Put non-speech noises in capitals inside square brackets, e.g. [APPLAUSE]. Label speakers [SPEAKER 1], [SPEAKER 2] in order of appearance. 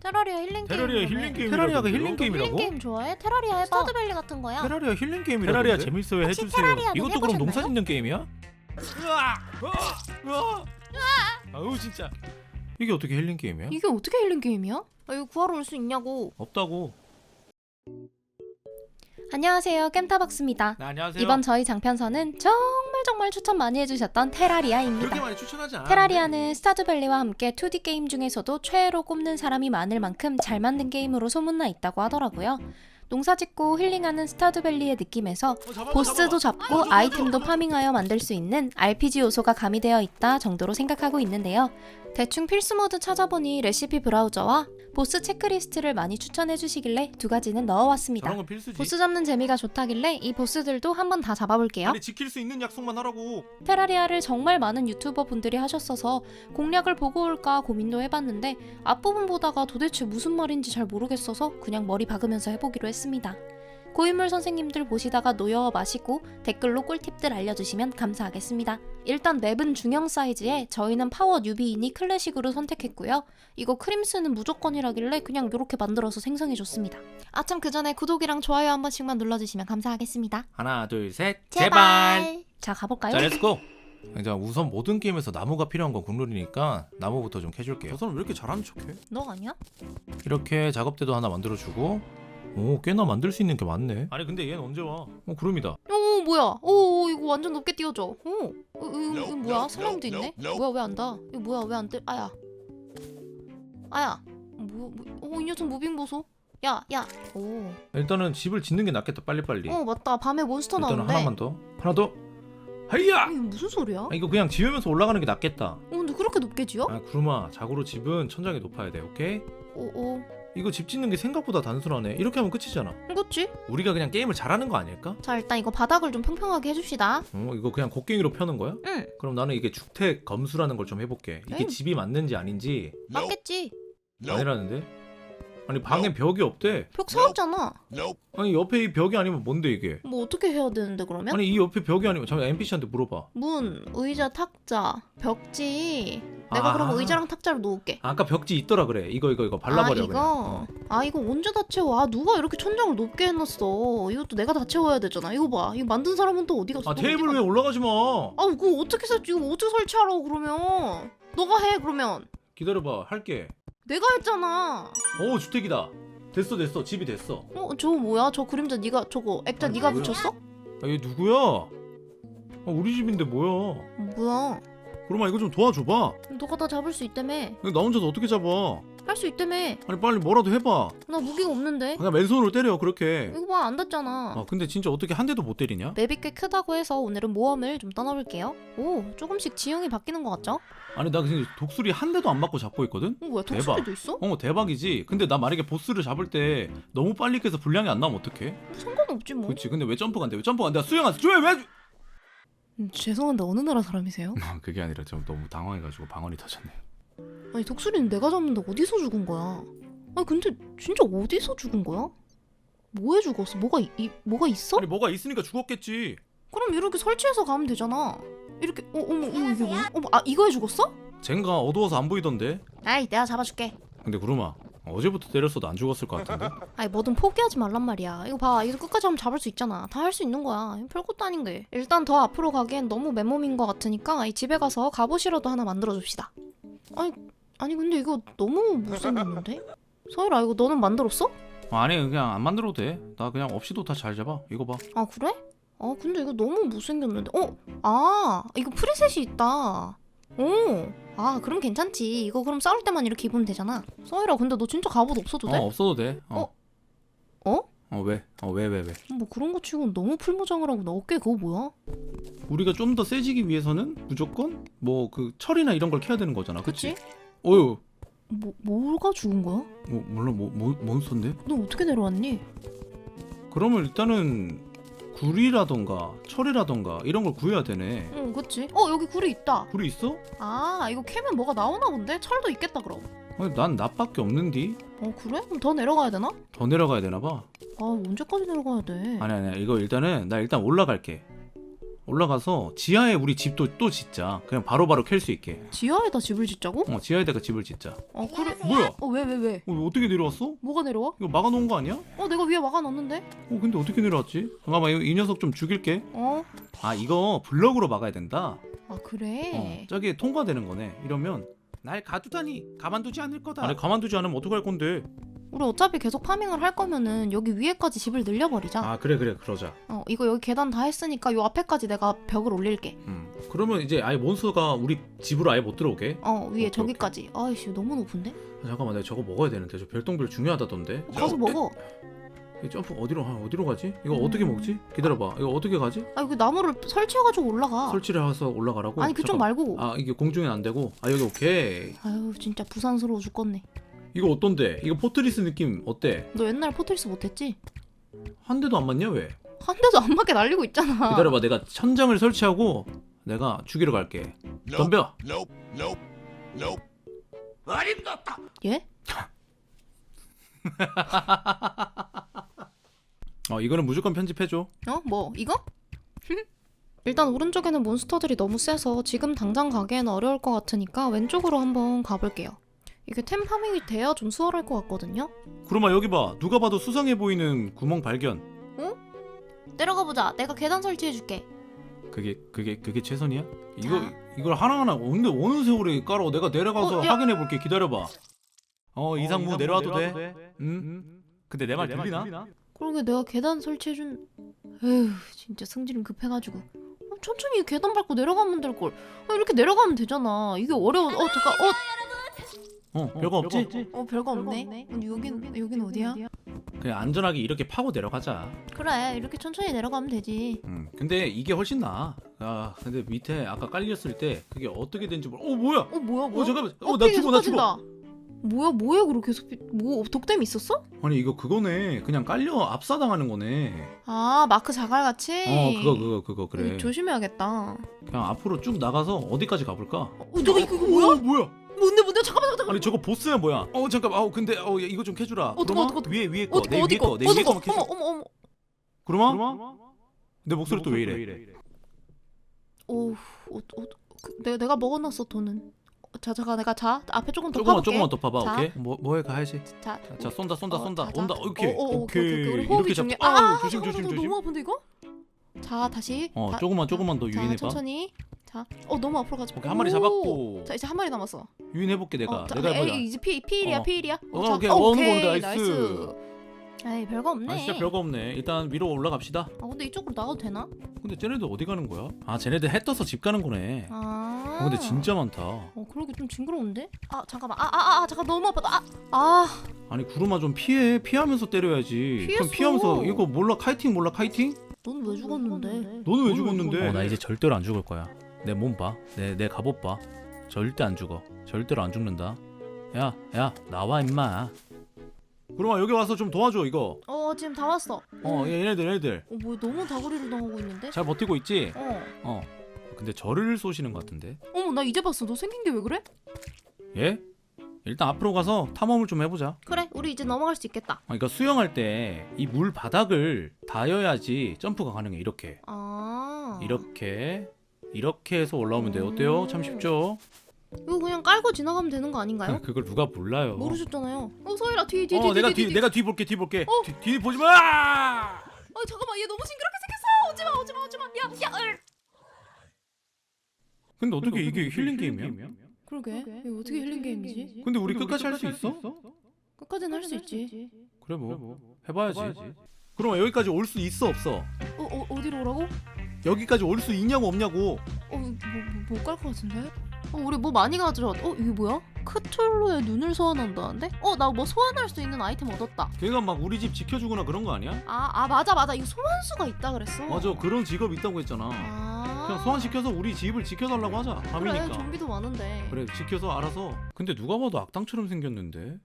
[SPEAKER 1] 테라리아 힐링 게임.
[SPEAKER 2] 테라리아 힐링 게임.
[SPEAKER 3] 테라리아가 힐링
[SPEAKER 1] 힐링
[SPEAKER 3] 게임이라고?
[SPEAKER 1] 게임 좋아해? 테라리아 해봐. 스타드밸리 같은 거야.
[SPEAKER 3] 테라리아 힐링 게임이라고
[SPEAKER 2] 테라리아? 재밌어요
[SPEAKER 1] 혹시
[SPEAKER 2] 해주세요.
[SPEAKER 1] 테라리아는
[SPEAKER 3] 이것도 그럼 농사
[SPEAKER 1] 해보셨나요?
[SPEAKER 3] 짓는 게임이야?
[SPEAKER 2] 아우 진짜.
[SPEAKER 3] 이게 어떻게 힐링 게임이야?
[SPEAKER 1] 이게 어떻게 힐링 게임이야? 아, 이거 구하러 올 수 있냐고.
[SPEAKER 3] 없다고.
[SPEAKER 1] 안녕하세요. 겜타박스입니다.
[SPEAKER 3] 네, 안녕하세요.
[SPEAKER 1] 이번 저희 장편서는 정말 정말 추천 많이 해주셨던 테라리아입니다.
[SPEAKER 3] 많이 추천하지 않아.
[SPEAKER 1] 테라리아는 스타드밸리와 함께 2D 게임 중에서도 최애로 꼽는 사람이 많을 만큼 잘 만든 게임으로 소문나 있다고 하더라고요. 농사 짓고 힐링하는 스타드밸리의 느낌에서 보스도 잡고 아이템도 파밍하여 만들 수 있는 RPG 요소가 가미되어 있다 정도로 생각하고 있는데요. 대충 필수 모드 찾아보니 레시피 브라우저와 보스 체크리스트를 많이 추천해 주시길래 두 가지는 넣어왔습니다. 보스 잡는 재미가 좋다길래 이 보스들도 한번 다 잡아볼게요.
[SPEAKER 3] 아니 지킬 수 있는 약속만 하라고.
[SPEAKER 1] 테라리아를 정말 많은 유튜버 분들이 하셨어서 공략을 보고 올까 고민도 해봤는데 앞부분 보다가 도대체 무슨 말인지 잘 모르겠어서 그냥 머리 박으면서 해보기로 했 습니다. 고인물 선생님들 보시다가 노여워 마시고 댓글로 꿀팁들 알려주시면 감사하겠습니다. 일단 맵은 중형 사이즈에 저희는 파워 뉴비이니 클래식으로 선택했고요. 이거 크림스는 무조건이라길래 그냥 이렇게 만들어서 생성해줬습니다. 아참 그 전에 구독이랑 좋아요 한 번씩만 눌러주시면 감사하겠습니다.
[SPEAKER 3] 하나 둘 셋.
[SPEAKER 1] 자 가볼까요?
[SPEAKER 3] 자 렛츠고. 자 우선 모든 게임에서 나무가 필요한 건 국룰이니까 나무부터 좀 캐줄게요. 저 사람 왜 이렇게 잘하는 척해?
[SPEAKER 1] 너 아니야?
[SPEAKER 3] 이렇게 작업대도 하나 만들어주고. 오 꽤나 만들 수 있는 게 많네. 아니 근데 얘는 언제 와? 어 구름이다.
[SPEAKER 1] 오 뭐야? 오 이거 완전 높게 띄워줘. 오 이거, 이거, 이거 뭐야? 사람도 있네. 뭐야 왜 안 닿아? 이거 뭐야 왜안 뜰? 아야. 아야. 뭐, 뭐, 오, 이 녀석 무빙 보소. 야, 야. 오.
[SPEAKER 3] 일단은 집을 짓는 게 낫겠다 빨리빨리.
[SPEAKER 1] 어, 맞다. 밤에 몬스터
[SPEAKER 3] 일단은
[SPEAKER 1] 나오는데.
[SPEAKER 3] 하나만 더. 하나 더. 하이야!
[SPEAKER 1] 어, 이거 무슨 소리야?
[SPEAKER 3] 아, 이거 그냥 지으면서 올라가는 게 낫겠다.
[SPEAKER 1] 어, 근데 그렇게 높게 지어?
[SPEAKER 3] 아 구름아 자고로 집은 천장이 높아야 돼 오케이?
[SPEAKER 1] 오, 오.
[SPEAKER 3] 이거 집 짓는 게 생각보다 단순하네 이렇게 하면 끝이잖아
[SPEAKER 1] 그렇지?
[SPEAKER 3] 우리가 그냥 게임을 잘하는 거 아닐까?
[SPEAKER 1] 자, 일단 이거 바닥을 좀 평평하게 해줍시다.
[SPEAKER 3] 어 이거 그냥 곡괭이로 펴는 거야?
[SPEAKER 1] 응,
[SPEAKER 3] 그럼 나는 이게 주택 검수라는 걸 좀 해볼게 이게
[SPEAKER 1] 음.
[SPEAKER 3] 집이 맞는지 아닌지
[SPEAKER 1] 맞겠지.
[SPEAKER 3] 아니라는데? 아니 방에 벽이 없대
[SPEAKER 1] 벽 세웠잖아.
[SPEAKER 3] 아니 옆에 이 벽이 아니면 뭔데 이게
[SPEAKER 1] 뭐 어떻게 해야 되는데 그러면?
[SPEAKER 3] 아니 이 옆에 벽이 아니면 잠깐 NPC한테 물어봐
[SPEAKER 1] 문, 의자, 탁자, 벽지. 내가
[SPEAKER 3] 아.
[SPEAKER 1] 그럼 의자랑 탁자를 놓을게.
[SPEAKER 3] 아까 벽지 있더라 그래. 이거 이거 이거 발라버려
[SPEAKER 1] 아
[SPEAKER 3] 그냥.
[SPEAKER 1] 이거
[SPEAKER 3] 어.
[SPEAKER 1] 아 이거 언제 다 채워? 아 누가 이렇게 천장을 높게 해놨어? 이것도 내가 다 채워야 되잖아. 이거 봐. 이거 만든 사람은 또 어디 갔어 아너
[SPEAKER 3] 테이블 위에 올라가지 마.
[SPEAKER 1] 가- 아 그거 어떻게 설 이거 어떻게 설치하라고 그러면? 너가 해 그러면.
[SPEAKER 3] 기다려봐. 할게.
[SPEAKER 1] 내가 했잖아.
[SPEAKER 3] 오 주택이다. 됐어 됐어. 집이 됐어.
[SPEAKER 1] 어 저거 뭐야? 저 그림자 네가 저거 액자
[SPEAKER 3] 아,
[SPEAKER 1] 네가
[SPEAKER 3] 뭐야?
[SPEAKER 1] 붙였어?
[SPEAKER 3] 아, 얘 누구야? 아, 우리 집인데 뭐야?
[SPEAKER 1] 뭐야
[SPEAKER 3] 그럼아 이거 좀 도와줘봐.
[SPEAKER 1] 너가 다 잡을 수 있다며
[SPEAKER 3] 나 혼자서 어떻게 잡아?
[SPEAKER 1] 할 수 있다며
[SPEAKER 3] 아니 빨리 뭐라도 해봐.
[SPEAKER 1] 나 무기가 없는데
[SPEAKER 3] 그냥 맨손으로 때려 그렇게.
[SPEAKER 1] 이거 봐 안 닿잖아
[SPEAKER 3] 아 근데 진짜 어떻게 한 대도 못 때리냐?
[SPEAKER 1] 맵이 꽤 크다고 해서 오늘은 모험을 좀 떠나볼게요 오 조금씩 지형이 바뀌는 것 같죠?
[SPEAKER 3] 아니 나 지금 독수리 한 대도 안 맞고 잡고 있거든.
[SPEAKER 1] 어 뭐야
[SPEAKER 3] 대박.
[SPEAKER 1] 독수리도 있어?
[SPEAKER 3] 어 대박이지. 근데 나 만약에 보스를 잡을 때 너무 빨리 깨서 분량이 안 나오면 어떡해?
[SPEAKER 1] 상관없지 뭐
[SPEAKER 3] 그렇지. 근데 왜 점프가 안 돼? 왜 점프가 안 돼? 수영 안 돼? 왜 왜?
[SPEAKER 1] 음, 죄송한데 어느 나라 사람이세요?
[SPEAKER 3] 그게 아니라 좀 너무 당황해가지고 방언이 터졌네.
[SPEAKER 1] 아니 독수리는 내가 잡는데 어디서 죽은 거야? 아니 근데 진짜 어디서 죽은 거야? 뭐해 죽었어? 뭐가 이, 이- 뭐가 있어?
[SPEAKER 3] 아니 뭐가 있으니까 죽었겠지.
[SPEAKER 1] 그럼 이렇게 설치해서 가면 되잖아. 이렇게 어 어머 어머 이게 뭐야? 어머 아 이거에 죽었어?
[SPEAKER 3] 젠가 어두워서 안 보이던데.
[SPEAKER 1] 아이 내가 잡아줄게.
[SPEAKER 3] 근데 구름아 어제부터 때렸어도 안 죽었을 것 같은데. [LAUGHS]
[SPEAKER 1] 아니 뭐든 포기하지 말란 말이야. 이거 봐 이거 끝까지 하면 잡을 수 있잖아. 다 할 수 있는 거야. 별것도 아닌 게. 일단 더 앞으로 가기엔 너무 맨몸인 것 같으니까 이 집에 가서 갑옷이라도 하나 만들어 줍시다. 아니 아니 근데 이거 너무 못생겼는데? 서일아 이거 너는 만들었어?
[SPEAKER 3] 아니 그냥 안 만들어도 돼. 나 그냥 없이도 다 잘 잡아. 이거 봐.
[SPEAKER 1] 아 그래? 아 근데 이거 너무 못생겼는데 어? 아 이거 프리셋이 있다 오. 아 그럼 괜찮지 이거 그럼 싸울 때만 이렇게 입으면 되잖아 서이라 근데 너 진짜 갑옷 없어도
[SPEAKER 3] 어
[SPEAKER 1] 돼?
[SPEAKER 3] 없어도 돼. 어.
[SPEAKER 1] 어?
[SPEAKER 3] 어 왜? 어 왜 왜 왜?
[SPEAKER 1] 뭐 그런 거 치고는 너무 풀무장을 하고 너 어깨 그거 뭐야?
[SPEAKER 3] 우리가 좀 더 세지기 위해서는 무조건 뭐 그 철이나 이런 걸 캐야 되는 거잖아.
[SPEAKER 1] 그치?
[SPEAKER 3] 어유.
[SPEAKER 1] 뭐 뭐가 죽은 거야?
[SPEAKER 3] 뭐 물론 뭐, 뭐 몬스터인데?
[SPEAKER 1] 너 어떻게 내려왔니?
[SPEAKER 3] 그러면 일단은 굴이라던가 철이라던가 이런 걸 구해야 되네.
[SPEAKER 1] 응 그치 어 여기 굴이 있다
[SPEAKER 3] 굴이 있어?
[SPEAKER 1] 아 이거 캐면 뭐가 나오나 본데? 철도 있겠다 그럼
[SPEAKER 3] 아니, 난 나밖에 없는디.
[SPEAKER 1] 어 그래? 그럼 더 내려가야 되나?
[SPEAKER 3] 더 내려가야 되나 봐.
[SPEAKER 1] 아 언제까지 내려가야 돼?
[SPEAKER 3] 아니 아니 이거 일단은 나 일단 올라갈게. 올라가서 지하에 우리 집도 또 짓자. 그냥 바로바로 캘 수 있게.
[SPEAKER 1] 지하에다 집을 짓자고?
[SPEAKER 3] 어 지하에다가 집을 짓자.
[SPEAKER 1] 어 그래
[SPEAKER 3] 뭐야?
[SPEAKER 1] 어 왜 왜 왜?
[SPEAKER 3] 어, 어떻게 내려왔어?
[SPEAKER 1] 뭐가 내려와?
[SPEAKER 3] 이거 막아놓은 거 아니야?
[SPEAKER 1] 어 내가 위에 막아놨는데?
[SPEAKER 3] 어 근데 어떻게 내려왔지? 잠깐만 이, 이 녀석 좀 죽일게.
[SPEAKER 1] 어?
[SPEAKER 3] 아 이거 블럭으로 막아야 된다.
[SPEAKER 1] 아
[SPEAKER 3] 어,
[SPEAKER 1] 그래?
[SPEAKER 3] 저기 통과되는 거네. 이러면 날 가두다니 가만두지 않을 거다. 아니 가만두지 않으면 어떡할 건데?
[SPEAKER 1] 우리 어차피 계속 파밍을 할 거면은 여기 위에까지 집을 늘려버리자
[SPEAKER 3] 아 그래 그래 그러자.
[SPEAKER 1] 어 이거 여기 계단 다 했으니까 요 앞에까지 내가 벽을 올릴게
[SPEAKER 3] 음. 그러면 이제 아예 몬스터가 우리 집으로 아예 못 들어오게.
[SPEAKER 1] 어 위에
[SPEAKER 3] 오케이,
[SPEAKER 1] 저기까지 아이씨 너무 높은데?
[SPEAKER 3] 아, 잠깐만 내가 저거 먹어야 되는데 저 별똥별 중요하다던데.
[SPEAKER 1] 어, 가서 먹어
[SPEAKER 3] 이 점프 어디로 아, 어디로 가지? 이거
[SPEAKER 1] 음.
[SPEAKER 3] 어떻게 먹지? 기다려봐. 이거 어떻게 가지?
[SPEAKER 1] 아 이거 나무를 설치해가지고 올라가
[SPEAKER 3] 설치를 해서 올라가라고?
[SPEAKER 1] 아니 그쪽
[SPEAKER 3] 잠깐.
[SPEAKER 1] 말고
[SPEAKER 3] 아 이게 공중엔 안 되고. 아 여기 오케이.
[SPEAKER 1] 아유 진짜 부산스러워 죽겠네
[SPEAKER 3] 이거 어떤데? 이거 포트리스 느낌 어때?
[SPEAKER 1] 너 옛날 포트리스 못했지?
[SPEAKER 3] 한 대도 안 맞냐 왜?
[SPEAKER 1] 한 대도 안 맞게 날리고 있잖아
[SPEAKER 3] 기다려봐 내가 천장을 설치하고 내가 죽이러 갈게. 덤벼.
[SPEAKER 4] Nope, nope, nope.
[SPEAKER 1] 예? [LAUGHS]
[SPEAKER 3] 어 이거는 무조건 편집해줘.
[SPEAKER 1] 어? 뭐 이거? [LAUGHS] 일단 오른쪽에는 몬스터들이 너무 세서 지금 당장 가기에는 어려울 것 같으니까 왼쪽으로 한번 가볼게요 이게 템 파밍이 돼야 좀 수월할 것 같거든요
[SPEAKER 3] 구름아 여기 봐. 누가 봐도 수상해 보이는 구멍 발견.
[SPEAKER 1] 내려가 보자 내가 계단 설치해 줄게
[SPEAKER 3] 그게 그게 그게 최선이야? 이거
[SPEAKER 1] 자.
[SPEAKER 3] 이걸 하나하나 근데 어느 세월에 깔아? 내가 내려가서
[SPEAKER 1] 어, 야.
[SPEAKER 3] 확인해 볼게. 기다려 봐. 어 이상무
[SPEAKER 2] 이상무
[SPEAKER 3] 내려와도
[SPEAKER 2] 내려와도
[SPEAKER 3] 돼?
[SPEAKER 2] 돼?
[SPEAKER 3] 응? 근데 내 말 들리나?
[SPEAKER 1] 그러게 내가 계단 설치해 준 에휴 진짜 승질은 급해가지고 어, 천천히 계단 밟고 내려가면 될 걸 어, 이렇게 내려가면 되잖아 이게 어려워 어 잠깐 어,
[SPEAKER 3] 어 별거 없지?
[SPEAKER 1] 어 별거 없네 어, 여긴 여긴 어디야?
[SPEAKER 3] 그냥 안전하게 이렇게 파고 내려가자.
[SPEAKER 1] 그래 이렇게 천천히 내려가면 되지
[SPEAKER 3] 음 근데 이게 훨씬 나아. 아 근데 밑에 아까 깔렸을 때 그게 어떻게 된지 몰라. 어 뭐야?
[SPEAKER 1] 어 뭐야 뭐야
[SPEAKER 3] 어 잠깐만.
[SPEAKER 1] 어,
[SPEAKER 3] 어나
[SPEAKER 1] 피
[SPEAKER 3] 죽어 나 죽어.
[SPEAKER 1] 뭐야 뭐야 그렇게 계속 피- 뭐 독댐 있었어?
[SPEAKER 3] 아니 이거 그거네. 그냥 깔려 압사당하는 거네.
[SPEAKER 1] 아 마크 자갈 같이
[SPEAKER 3] 어 그거 그거 그거 그래.
[SPEAKER 1] 음, 조심해야겠다
[SPEAKER 3] 그냥 앞으로 쭉 나가서 어디까지 가볼까?
[SPEAKER 1] 어 이거, 이거 뭐야?
[SPEAKER 3] 어, 뭐야?
[SPEAKER 1] 뭔데 뭔데 잠깐만 잠깐만
[SPEAKER 3] 아니 저거 보스야 뭐야? 어 잠깐. 어 근데 어 야, 이거 좀 캐주라.
[SPEAKER 1] 어떡해? 어떡해, 어떡해.
[SPEAKER 3] 위에 위에 거.
[SPEAKER 1] 어디
[SPEAKER 3] 내
[SPEAKER 1] 어디
[SPEAKER 3] 위에
[SPEAKER 1] 거
[SPEAKER 3] 거. 내
[SPEAKER 1] 어디
[SPEAKER 3] 위에
[SPEAKER 1] 거
[SPEAKER 3] 거만 캐줘.
[SPEAKER 1] 어머 어머 어머
[SPEAKER 3] 그러마? 내 목소리 또 왜 이래?
[SPEAKER 1] 오, 어, 어, 그, 내가 내가 먹어놨어 돈은. 어, 자 잠깐 내가 자 앞에 조금 더
[SPEAKER 3] 조금만
[SPEAKER 1] 파볼게.
[SPEAKER 3] 조금만 더 봐봐.
[SPEAKER 1] 자.
[SPEAKER 3] 오케이. 뭐 뭐해 가야지.
[SPEAKER 1] 자,
[SPEAKER 3] 자, 자 쏜다 쏜다
[SPEAKER 1] 어,
[SPEAKER 3] 쏜다.
[SPEAKER 1] 자, 자.
[SPEAKER 3] 온다. 오케이.
[SPEAKER 1] 어,
[SPEAKER 3] 오케이.
[SPEAKER 1] 오케이. 호흡이
[SPEAKER 3] 이렇게
[SPEAKER 1] 중요해.
[SPEAKER 3] 잡.
[SPEAKER 1] 아,
[SPEAKER 3] 아, 조심
[SPEAKER 1] 잠깐만,
[SPEAKER 3] 조심 조심.
[SPEAKER 1] 너무 아픈데 이거? 자 다시.
[SPEAKER 3] 어
[SPEAKER 1] 다-
[SPEAKER 3] 조금만 조금만 더
[SPEAKER 1] 자,
[SPEAKER 3] 유인해봐.
[SPEAKER 1] 천천히. 자, 어 너무 앞으로 가지.
[SPEAKER 3] 오케이 한 마리
[SPEAKER 1] 오.
[SPEAKER 3] 잡았고
[SPEAKER 1] 자 이제 한 마리 남았어.
[SPEAKER 3] 유인해볼게 내가.
[SPEAKER 1] 어, 자,
[SPEAKER 3] 내가 해보자.
[SPEAKER 1] 에이, 이제 피 피일이야
[SPEAKER 3] 어.
[SPEAKER 1] 피일이야.
[SPEAKER 3] 어,
[SPEAKER 1] 자,
[SPEAKER 3] 오케이.
[SPEAKER 1] 어,
[SPEAKER 3] 어,
[SPEAKER 1] 오케이
[SPEAKER 3] 나이스.
[SPEAKER 1] 나이스. 에이 별거 없네.
[SPEAKER 3] 아 진짜 별거 없네. 일단 위로 올라갑시다.
[SPEAKER 1] 아 근데 이쪽으로 나가도 되나?
[SPEAKER 3] 근데 쟤네들 어디 가는 거야? 아 쟤네들 해 떠서 집 가는 거네.
[SPEAKER 1] 아.
[SPEAKER 3] 어, 근데 진짜 많다.
[SPEAKER 1] 어 그러게 좀 징그러운데? 아 잠깐만. 아아아 아, 잠깐 너무 아파다. 아. 아.
[SPEAKER 3] 아니 구름아 좀 피해. 피하면서 때려야지.
[SPEAKER 1] 피했어.
[SPEAKER 3] 좀 피하면서 이거 몰라 카이팅 몰라 카이팅?
[SPEAKER 1] 넌 왜 죽었는데?
[SPEAKER 3] 너는 왜 죽었는데?
[SPEAKER 2] 어, 나
[SPEAKER 3] 이제 절대로 안 죽을 거야. 내 몸 봐. 내 내 갑옷 봐. 절대 안 죽어. 절대로 안 죽는다. 야, 야, 나와 임마. 그럼아 여기 와서 좀 도와줘 이거.
[SPEAKER 1] 어 지금 다 왔어.
[SPEAKER 3] 어, 얘네들 얘네들
[SPEAKER 1] 어, 뭐 너무 다구리를 당하고 있는데?
[SPEAKER 3] 잘 버티고 있지?
[SPEAKER 1] 어.
[SPEAKER 3] 어. 근데 저를 쏘시는 것 같은데.
[SPEAKER 1] 어머 나 이제 봤어. 너 생긴 게 왜 그래?
[SPEAKER 3] 예? 일단 앞으로 가서 탐험을 좀 해보자.
[SPEAKER 1] 그래, 우리 이제 넘어갈 수 있겠다.
[SPEAKER 3] 어, 그러니까 수영할 때 이 물 바닥을 닿아야지 점프가 가능해. 이렇게,
[SPEAKER 1] 아.
[SPEAKER 3] 이렇게, 이렇게 해서 올라오면 돼요. 어때요? 참 쉽죠?
[SPEAKER 1] 이거 그냥 깔고 지나가면 되는 거 아닌가요?
[SPEAKER 3] 그걸 누가 몰라요?
[SPEAKER 1] 모르셨잖아요. 어 소희라 뒤뒤 뒤
[SPEAKER 3] 어,
[SPEAKER 1] 뒤,
[SPEAKER 3] 내가
[SPEAKER 1] 뒤,
[SPEAKER 3] 뒤,
[SPEAKER 1] 뒤,
[SPEAKER 3] 내가 뒤 볼게, 뒤 볼게.
[SPEAKER 1] 어.
[SPEAKER 3] 뒤, 뒤 보지 마.
[SPEAKER 1] 아 잠깐만 얘 너무 징그럽게 생겼어. 오지 마, 오지 마, 오지 마. 야, 야, 을.
[SPEAKER 3] 근데 어떻게 이게 힐링 게임이야?
[SPEAKER 1] 그러게. 이거 어떻게 힐링 게임이지?
[SPEAKER 3] 근데 우리 끝까지 할 수 있어?
[SPEAKER 1] 끝까지는 할 수 있지.
[SPEAKER 3] 그래 뭐 해봐야지. 그럼 여기까지 올 수 있어 없어?
[SPEAKER 1] 어, 어 어디로 오라고?
[SPEAKER 3] 여기까지 올 수 있냐고 없냐고?
[SPEAKER 1] 어뭐못갈 것 같은데? 어 우리 뭐 많이 가져왔. 어 이게 뭐야? 크툴루의 눈을 소환한다는데? 어 나 뭐 소환할 수 있는 아이템 얻었다.
[SPEAKER 3] 걔가 막 우리 집 지켜주거나 그런 거 아니야?
[SPEAKER 1] 아, 아 맞아 맞아 이거 소환수가 있다 그랬어.
[SPEAKER 3] 맞아 그런 직업 있다고 했잖아.
[SPEAKER 1] 아.
[SPEAKER 3] 그냥 소환시켜서 우리 집을 지켜달라고 하자.
[SPEAKER 1] 그래
[SPEAKER 3] 밤이니까.
[SPEAKER 1] 좀비도 많은데.
[SPEAKER 3] 그래 지켜서 알아서. 근데 누가 봐도 악당처럼 생겼는데.